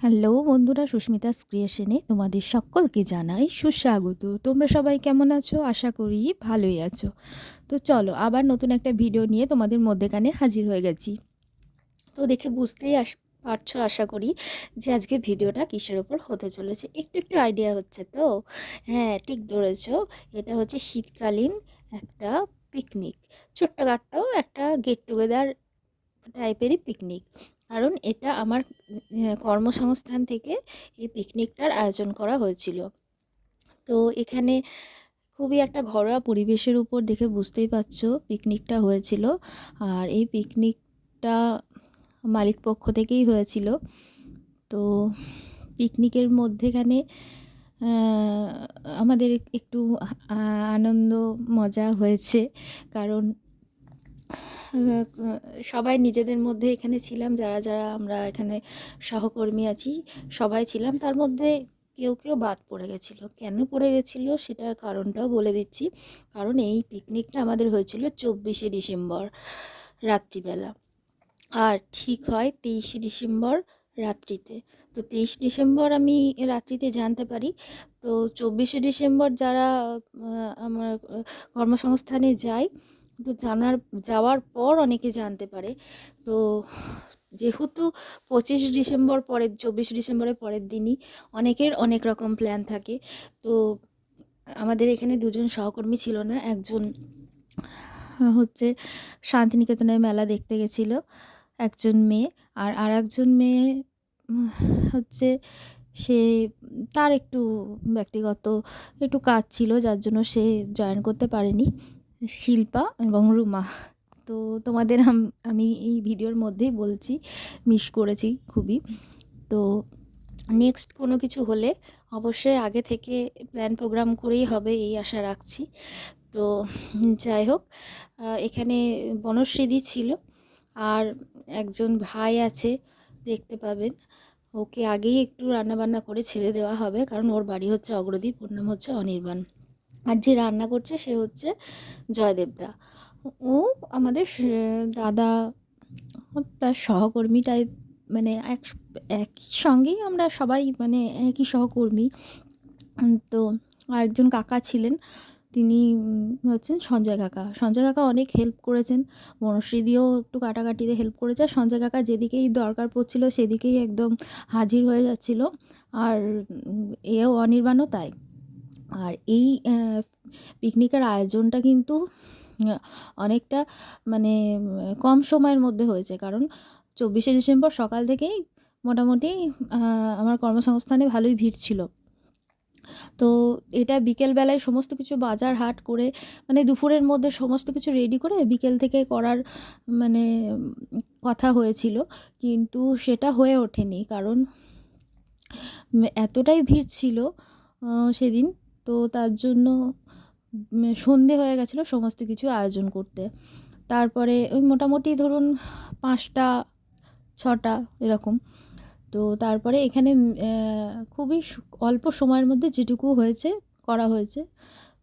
Hello বন্ধুরা, সুস্মিতা ক্রিয়েশনে তোমাদের সকলকে জানাই সুস্বাগত। তোমরা সবাই কেমন আছো? আশা করি ভালোই আছো। তো চলো, আবার নতুন একটা ভিডিও নিয়ে তোমাদের মধ্যেখানে হাজির হয়ে গেছি। তো দেখে বুঝতেই আস পারছ, আশা করি যে আজকে ভিডিওটা কিসের ওপর হতে চলেছে? একটু একটু আইডিয়া হচ্ছে তো? হ্যাঁ ঠিক ধরেছো। এটা হচ্ছে শীতকালীন একটা পিকনিক ছোট্টখাট্টো একটা গেট টুগেদার টাইপেরই পিকনিক কারণ এটা আমার কর্মসংস্থান থেকে এই পিকনিকটার আয়োজন করা হয়েছিল। তো এখানে খুবই একটা ঘরোয়া পরিবেশের উপর দেখে বুঝতেই পারছ পিকনিকটা হয়েছিল। আর এই পিকনিকটা মালিক পক্ষ থেকেই হয়েছিল। তো পিকনিকের মধ্যেখানে আমাদের একটু আনন্দ, মজা হয়েছে। কারণ সবাই নিজেদের মধ্যে এখানে ছিলাম, যারা যারা আমরা এখানে সহকর্মী আছি, সবাই ছিলাম। তার মধ্যে কেউ কেউ বাদ পড়ে গেছিল। কেন পড়ে গেছিল সেটার কারণটাও বলে দিচ্ছি। কারণ এই পিকনিকটা আমাদের হয়েছিল চব্বিশে ডিসেম্বর, রাত্রিবেলা। আর ঠিক হয় তেইশে ডিসেম্বর রাত্রিতে। তো তেইশ ডিসেম্বর আমি রাত্রিতে জানতে পারি। তো চব্বিশে ডিসেম্বর যারা আমার কর্মসংস্থানে যায় তো জানার, যাওয়ার পর অনেকে জানতে পারে। তো যেহেতু পঁচিশ ডিসেম্বর পরের, চব্বিশ ডিসেম্বরের পরের দিনই অনেকের অনেক রকম প্ল্যান থাকে। তো আমাদের এখানে দুজন সহকর্মী ছিল না, একজন হচ্ছে শান্তিনিকেতনের মেলা দেখতে গেছিল, একজন মেয়ে, আর আর একজন মেয়ে হচ্ছে সে, তার একটু ব্যক্তিগত একটু কাজ ছিল, যার জন্য সে জয়েন করতে পারেনি। শিল্পা এবং রুমা। তো তোমাদের আমি এই ভিডিওর মধ্যেই বলছি মিস করেছি খুবই। তো নেক্সট কোনো কিছু হলে অবশ্যই আগে থেকে প্ল্যান প্রোগ্রাম করেই হবে এই আশা রাখছি। তো যাই হোক এখানে বনশ্রীদি ছিল আর একজন ভাই আছে, দেখতে পাবেন। ওকে আগেই একটু রান্নাবান্না করে ছেড়ে দেওয়া হবে, কারণ ওর বাড়ি হচ্ছে অগ্রদীপ, ওর নাম হচ্ছে অনির্বাণ। আর যে রান্না করছে সে হচ্ছে জয়দেবদা। ও আমাদের দাদা, তার সহকর্মী টাইপ মানে এক, একই সঙ্গেই আমরা সবাই মানে একই সহকর্মী। তো আরেকজন কাকা ছিলেন, তিনি হচ্ছেন সঞ্জয় কাকা। সঞ্জয় কাকা অনেক হেল্প করেছেন বনশ্রী দিয়েও একটু কাটাকাটিতে হেল্প করেছে। সঞ্জয় কাকা যেদিকেই দরকার পড়ছিল, সেদিকেই একদম হাজির হয়ে যাচ্ছিল। আর এও অনির্বাণও তাই। আর এই পিকনিকের আয়োজনটা কিন্তু অনেকটা মানে কম সময়ের মধ্যে হয়েছে। কারণ চব্বিশে ডিসেম্বর সকাল থেকেই মোটামুটি আমার কর্মসংস্থানে ভালোই ভিড় ছিল। তো এটা বিকেলবেলায় সমস্ত কিছু বাজার হাট করে মানে দুপুরের মধ্যে সমস্ত কিছু রেডি করে বিকেল থেকে করার মানে কথা হয়েছিল। কিন্তু সেটা হয়ে ওঠেনি। কারণ এতটাই ভিড় ছিল সেদিন তো তার জন্য সন্ধে হয়ে গেছিল সমস্ত কিছু আয়োজন করতে। তারপরে ওই মোটামুটি ধরুন পাঁচটা, ছটা এরকম। তো তারপরে এখানে খুবই অল্প সময়ের মধ্যে যেটুকু হয়েছে করা হয়েছে।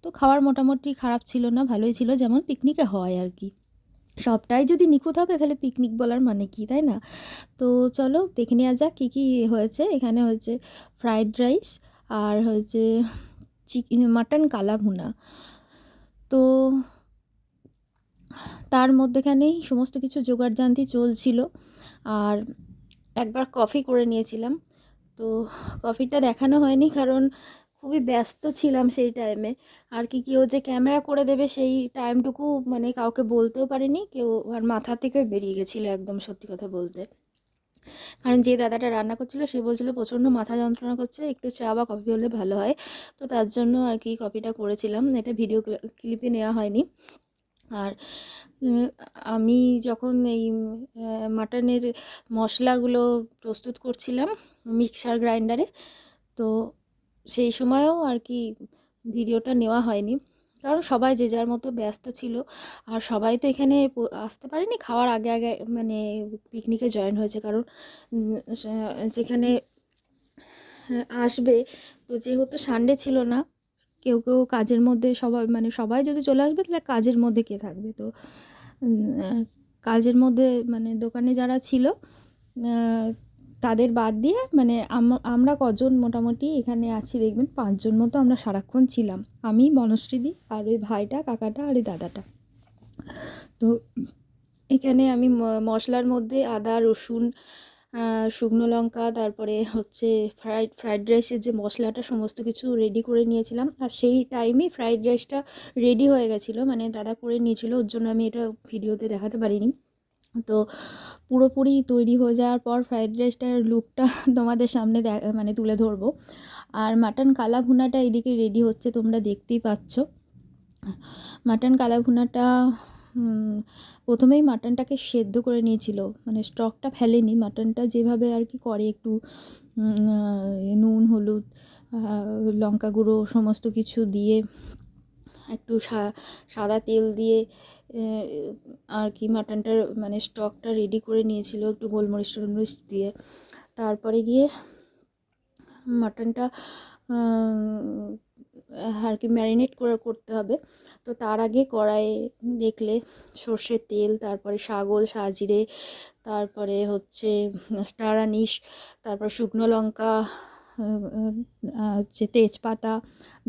তো খাওয়ার মোটামুটি খারাপ ছিল না, ভালোই ছিল, যেমন পিকনিকে হয় আর কি। সবটাই যদি নিখুঁত হবে, তাহলে পিকনিক বলার মানে কি, তাই না? তো চলো দেখে নেওয়া যাক কী কী হয়েছে। এখানে হয়েছে ফ্রাইড রাইস, আর হয়েছে চিকেন মাটন কালা ভুনা। তো তার মধ্যেখানেই সমস্ত কিছু জোগাড়জান্তি চলছিল। আর একবার কফি করে নিয়েছিলাম। তো কফিটা দেখানো হয়নি কারণ খুবই ব্যস্ত ছিলাম সেই টাইমে। আর কি কেউ যে ক্যামেরা করে দেবে সেই টাইমটুকু মানে কাউকে বলতেও পারিনি। কেউ আর মাথা থেকে বেরিয়ে গেছিল একদম সত্যি কথা বলতে। কারণ যে দাদাটা রান্না করছিল, সে বলছিল প্রচণ্ড মাথা যন্ত্রণা করছে, একটু চা বা কফি হলে ভালো হয়। তো তার জন্য আর কি কফিটা করেছিলাম। এটা ভিডিও ক্লিপে নেওয়া হয়নি। আর আমি যখন এই মাটনের মশলাগুলো প্রস্তুত করছিলাম মিক্সার গ্রাইন্ডারে, তো সেই সময়ও আর কি ভিডিওটা নেওয়া হয়নি। কারণ সবাই যে যার মতো ব্যস্ত ছিল। আর সবাই তো এখানে আসতে পারেনি। খাওয়ার আগে আগে মানে পিকনিকে জয়েন হয়েছে। কারণ যেখানে আহ, আসবে তো যেহেতু সানডে ছিল না কেউ কেউ কাজের মধ্যে সবাই মানে সবাই যদি চলে আসবে তাহলে কাজের মধ্যে কে থাকবে? তো কাজের মধ্যে মানে দোকানে যারা ছিল তাদের বাদ দিয়ে মানে আম- আমরা কজন মোটামুটি এখানে আছি, দেখবেন পাঁচজন মতো আমরা সারাক্ষণ ছিলাম। আমি, বনশ্রীদি আর ওই ভাইটা, কাকাটা আর ওই দাদাটা। তো এখানে আমি মশলার মধ্যে আদা, রসুন শুকনো লঙ্কা, তারপরে হচ্ছে ফ্রাইড ফ্রাইড রাইসের যে মশলাটা সমস্ত কিছু রেডি করে নিয়েছিলাম। আর সেই টাইমেই ফ্রাইড রাইসটা রেডি হয়ে গেছিল মানে দাদা করে নিয়েছিল, ওর জন্য আমি এটা ভিডিওতে দেখাতে পারিনি। তো পুরোপুরি তৈরি হয়ে যাওয়ার পর ফ্রাইড রাইসটার লুকটা তোমাদের সামনে মানে তুলে ধরবো। আর মাটন কালা ভুনাটা এদিকে রেডি হচ্ছে, তোমরা দেখতেই পাচ্ছ। মাটন কালা ভুনাটা প্রথমেই মাটনটাকে সেদ্ধ করে নিয়েছিল। মানে স্টকটা ফেলেনি। মাটনটা যেভাবে আর কি করে একটু নুন, হলুদ লঙ্কা গুঁড়ো, সমস্ত কিছু দিয়ে একটু সাদা তেল দিয়ে আর কি মাটনটার মানে স্টকটা রেডি করে নিয়েছিল একটু গোলমরিচ টোলমরিচ দিয়ে। তারপরে গিয়ে মাটনটা আর কি ম্যারিনেট করে করতে হবে। তো তার আগে কড়াইয়ে দেখলে সর্ষের তেল, তারপরে ছাগল সাজিরে, তারপরে হচ্ছে স্টার আনিস তারপর শুকনো লঙ্কা হচ্ছে তেজপাতা,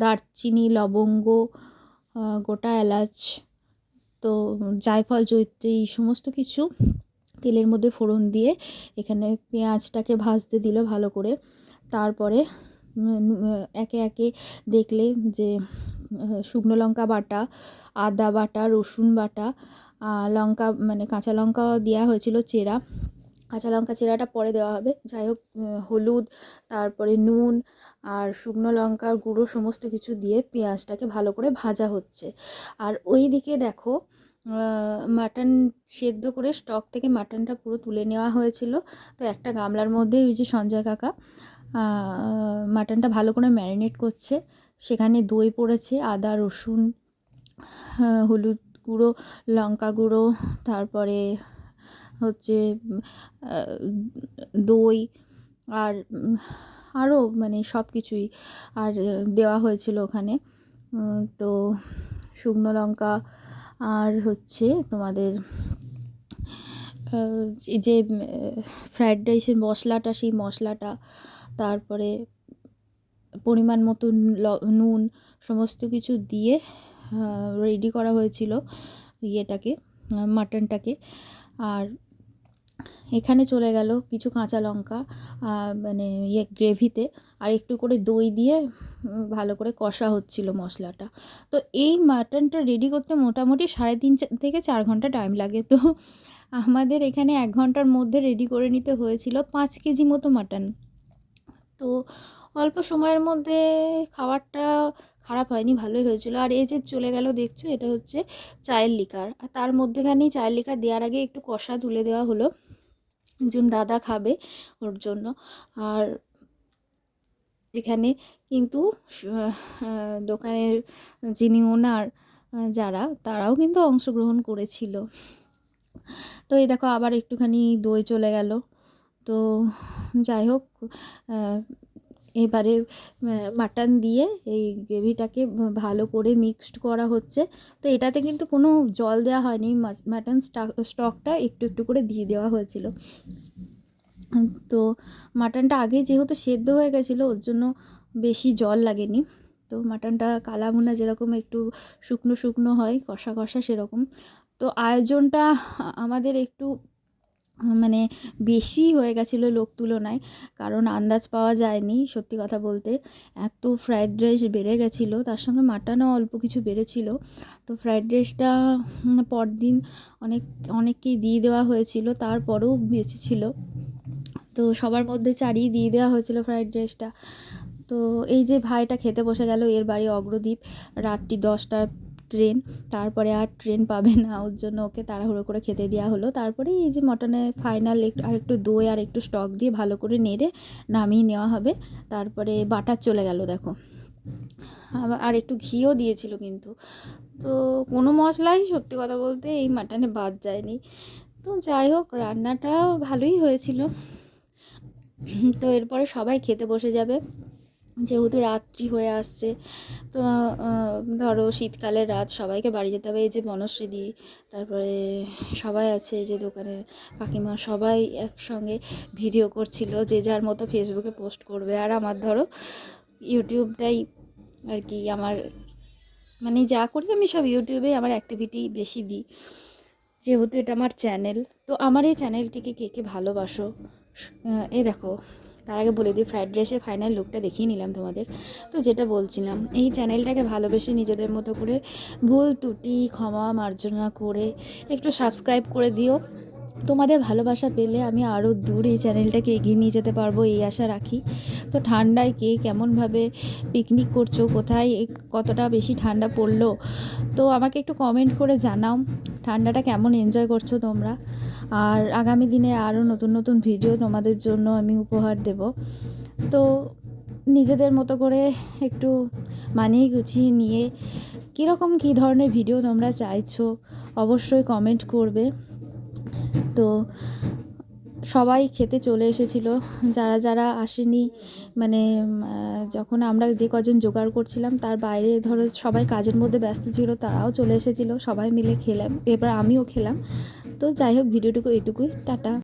দারচিনি, লবঙ্গ গোটা এলাচ, তো জায়ফল জৈত্রী এই সমস্ত কিছু তেলের মধ্যে ফোড়ন দিয়ে এখানে পেঁয়াজটাকে ভাজতে দিল ভালো করে। তারপরে একে একে দেখলে যে, শুকনো লঙ্কা বাটা, আদা বাটা, রসুন বাটা লঙ্কা মানে কাঁচা লঙ্কা দেওয়া হয়েছিল চেরা। কাঁচা লঙ্কা চেরাটা পরে দেওয়া হবে। যাই হোক হলুদ, তারপরে নুন আর শুকনো লঙ্কার গুঁড়ো সমস্ত কিছু দিয়ে পেঁয়াজটাকে ভালো করে ভাজা হচ্ছে। আর ওই দিকে দেখো মাটন সেদ্ধ করে স্টক থেকে মাটনটা পুরো তুলে নেওয়া হয়েছিল। তো একটা গামলার মধ্যে ওই যে সঞ্জয় কাকা মাটনটা ভালো করে ম্যারিনেট করছে। সেখানে দই পড়েছে, আদা, রসুন হলুদ গুঁড়ো, লঙ্কা গুঁড়ো, তারপরে হচ্ছে দই আর আরও মানে সব কিছুই আর দেওয়া হয়েছিল ওখানে। তো শুকনো লঙ্কা আর হচ্ছে তোমাদের যে, ফ্রায়েড রাইসের মশলাটা, সেই মশলাটা, তারপরে পরিমাণ মতো নুন সমস্ত কিছু দিয়ে রেডি করা হয়েছিল ইয়েটাকে মাটনটাকে আর এখানে চলে গেল কিছু কাঁচা লঙ্কা মানে ইয়ে গ্রেভিতে আর একটু করে দই দিয়ে ভালো করে কষা হচ্ছিল মশলাটা। তো এই মাটনটা রেডি করতে মোটামুটি সাড়ে তিন থেকে চার ঘণ্টা টাইম লাগে। তো আমাদের এখানে এক ঘণ্টার মধ্যে রেডি করে নিতে হয়েছিল পাঁচ কেজি মতো মাটন। তো অল্প সময়ের মধ্যে খাবারটা খারাপ হয়নি, ভালোই হয়েছিল। আর এই যে চলে গেল, দেখছ? এটা হচ্ছে চায়ের লিকার। আর তার মধ্যেখানেই চায়ের লিকার দেওয়ার আগে একটু কষা তুলে দেওয়া হলো। একজন দাদা খাবে ওর জন্য। আর এখানে কিন্তু দোকানের যিনি ওনার যারা, তারাও কিন্তু অংশগ্রহণ করেছিল। তো এই দেখো, আবার একটুখানি দই চলে গেল। তো যাই হোক এবারে মাটন দিয়ে এই গ্রেভিটাকে ভালো করে মিক্সড করা হচ্ছে। তো এটাতে কিন্তু কোনো জল দেওয়া হয়নি। মাটন স্টকটা একটু একটু করে দিয়ে দেওয়া হয়েছিল। তো মাটনটা আগে যেহেতু সেদ্ধ হয়ে গেছিল, ওর জন্য বেশি জল লাগেনি। তো মাটনটা কালা ভুনা যেরকম একটু শুকনো শুকনো হয়, কষা কষা সেরকম। তো আয়োজনটা আমাদের একটু মানে বেশি হয়ে গেছিল লোক তুলনায়, কারণ আন্দাজ পাওয়া যায়নি সত্যি কথা বলতে। এত ফ্রায়েড রাইস বেড়ে গেছিল, তার সঙ্গে মাটনও অল্প কিছু বেড়েছিল। তো ফ্রায়েড রাইসটা পরদিন অনেক, অনেককেই দিয়ে দেওয়া হয়েছিল, তারপরেও বেঁচে ছিল তো সবার মধ্যে চারিয়ে দিয়ে দেওয়া হয়েছিল ফ্রায়েড রাইসটা তো এই যে ভাইটা খেতে বসে গেল, এর বাড়ি অগ্রদ্বীপ রাত্রি দশটার ট্রেন, তারপরে আর ট্রেন পাবে না। ওর জন্য ওকে তাড়াহুড়ো করে খেতে দেওয়া হলো। তারপরে এই যে মটনের ফাইনাল আর একটু দই আর একটু স্টক দিয়ে ভালো করে নেড়ে নামিয়ে নেওয়া হবে। তারপরে বাটার চলে গেল, দেখো। আর একটু ঘিও দিয়েছিল কিন্তু। তো কোনো মশলাই সত্যি কথা বলতে এই মাটনে বাদ যায়নি। তো যাই হোক, রান্নাটা ভালোই হয়েছিল। তো এরপরে সবাই খেতে বসে যাবে। যেহেতু রাত্রি হয়ে আসছে, তো ধরো শীতকালের রাত, সবাইকে বাড়ি যেতে হবে। এই যে বনশ্রীদি তারপরে সবাই আছে যে দোকানের কাকিমা, সবাই একসঙ্গে ভিডিও করছিল যে যার মতো ফেসবুকে পোস্ট করবে। আর আমার ধরো ইউটিউবটাই আর কি আমার মানে যা করি আমি সব ইউটিউবে আমার অ্যাক্টিভিটি বেশি দিই। যেহেতু এটা আমার চ্যানেল তো আমার এই চ্যানেলটিকে কে কে ভালোবাসো? এই দেখো তার আগে বলে দিই ফ্রাইড রাইসের ফাইনাল লুকটা দেখিয়ে নিলাম তোমাদের। তো যেটা বলছিলাম, এই চ্যানেলটাকে ভালোবেসে নিজেদের মতো করে ভুল, ত্রুটি, ক্ষমা, মার্জনা করে একটু সাবস্ক্রাইব করে দিও। তোমাদের ভালোবাসা পেলে আমি আরও দূর এই চ্যানেলটাকে এগিয়ে নিয়ে যেতে পারব এই আশা রাখি। তো ঠান্ডায় কে কেমনভাবে পিকনিক করছ, কোথায় কতটা বেশি ঠান্ডা পড়ল, তো আমাকে একটু কমেন্ট করে জানাও। ঠান্ডাটা কেমন এনজয় করছ তোমরা? আর আগামী দিনে আরও নতুন নতুন ভিডিও তোমাদের জন্য আমি উপহার দেব। তো নিজেদের মতো করে একটু মানিয়ে গুছিয়ে নিয়ে কীরকম কী ধরনের ভিডিও তোমরা চাইছো অবশ্যই কমেন্ট করবে। তো সবাই খেতে চলে এসেছিল। যারা যারা আসেনি মানে যখন আমরা যে কজন জোগাড় করছিলাম, তার বাইরে ধরো সবাই কাজের মধ্যে ব্যস্ত ছিল, তারাও চলে এসেছিল, সবাই মিলে খেলাম। এবার আমিও খেলাম। তো যাই হোক ভিডিওটুকু এটুকুই টাটা।